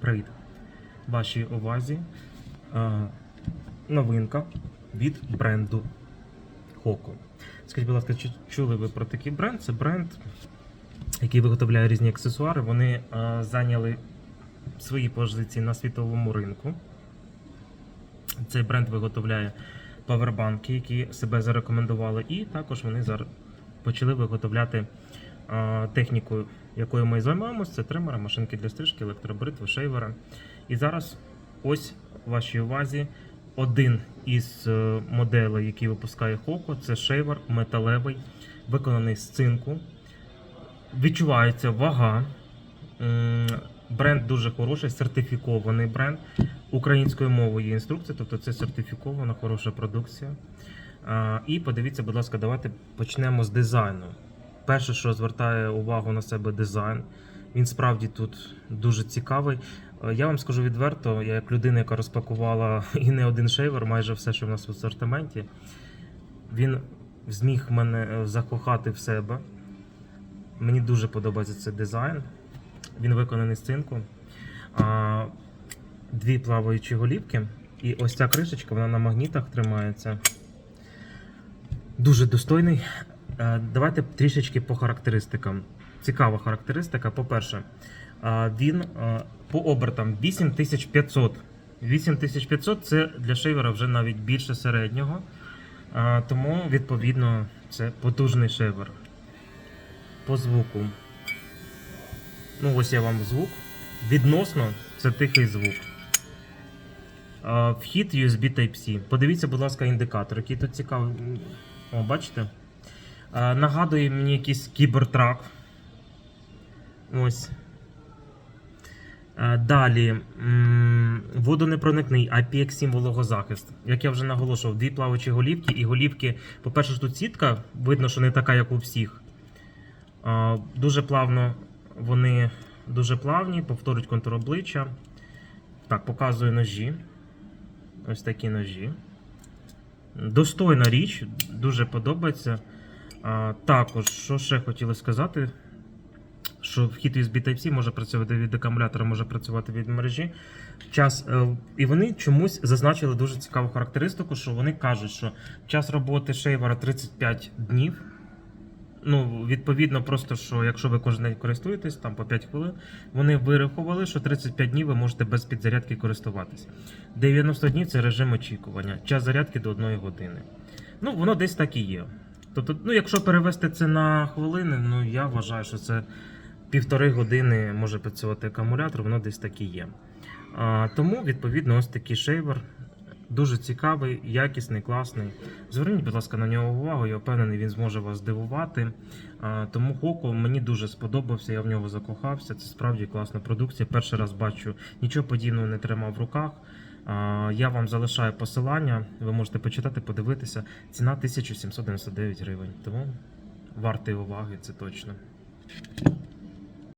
Привіт! Вашій увазі е, новинка від бренду Хоко. Скажіть, будь ласка, чи чули ви про такий бренд? Це бренд, який виготовляє різні аксесуари. Вони е, зайняли свої позиції на світовому ринку. Цей бренд виготовляє павербанки, які себе зарекомендували, і також вони зараз почали виготовляти а, техніку, якою ми займаємося. Це тримери, машинки для стрижки, електробритви, шейвери. І зараз ось в вашій увазі один із е, моделей, який випускає Хоко, це шейвер металевий, виконаний з цинку. Відчувається вага. Бренд дуже хороший, сертифікований бренд. Українською мовою є інструкція, тобто це сертифікована хороша продукція. І подивіться, будь ласка, давайте почнемо з дизайну. Перше, що звертає увагу на себе дизайн, він справді тут дуже цікавий. Е, Я вам скажу відверто, я як людина, яка розпакувала і не один шейвер, майже все, що в нас в асортименті, він зміг мене е, закохати в себе. Мені дуже подобається цей дизайн. Він виконаний з цинку. Дві плаваючі голівки. І ось ця кришечка, вона на магнітах тримається. Дуже достойний. Е, Давайте трішечки по характеристикам. Цікава характеристика. По-перше, е, він е, по обертам 8500. 8500 це для шейвера вже навіть більше середнього. Тому, відповідно, це потужний шейвер. По звуку. Ну, ось я вам звук. Відносно це тихий звук. Вхід USB Type-C. Подивіться, будь ласка, індикатор, який тут цікавий. О, бачите? А, Нагадує мені якийсь кібертрак. Ось. Далі водонепроникний IPX7 вологозахист. Як я вже наголошував, дві плавачі голівки, і голівки, по-перше, тут сітка, видно, що не така, як у всіх. Дуже плавно вони дуже плавні, повторюють контур обличчя. Так, показую ножі. Ось такі ножі. Достойна річ, дуже подобається. А, також, що ще хотіли сказати, що вхід USB Type-C може працювати від акумулятора, може працювати від мережі. Час, е, і вони чомусь зазначили дуже цікаву характеристику, що вони кажуть, що час роботи шейвера 35 днів. Ну, відповідно, просто що якщо ви кожен день користуєтесь, там по 5 хвилин, вони вирахували, що 35 днів ви можете без підзарядки користуватись. 90 днів це режим очікування, час зарядки до 1 години. Ну, воно десь так і є. Тобто, ну, якщо перевести це на хвилини, ну я вважаю, що це півтори години може працювати акумулятор, воно десь так і є. А, тому, відповідно, ось такий шейвер. Дуже цікавий, якісний, класний. Зверніть, будь ласка, на нього увагу. Я впевнений, він зможе вас здивувати. Тому Хоко мені дуже сподобався, я в нього закохався. Це справді класна продукція. Перший раз бачу, нічого подібного не тримав в руках. Я вам залишаю посилання, ви можете почитати, подивитися. Ціна 1799 гривень. Тому вартий уваги, це точно.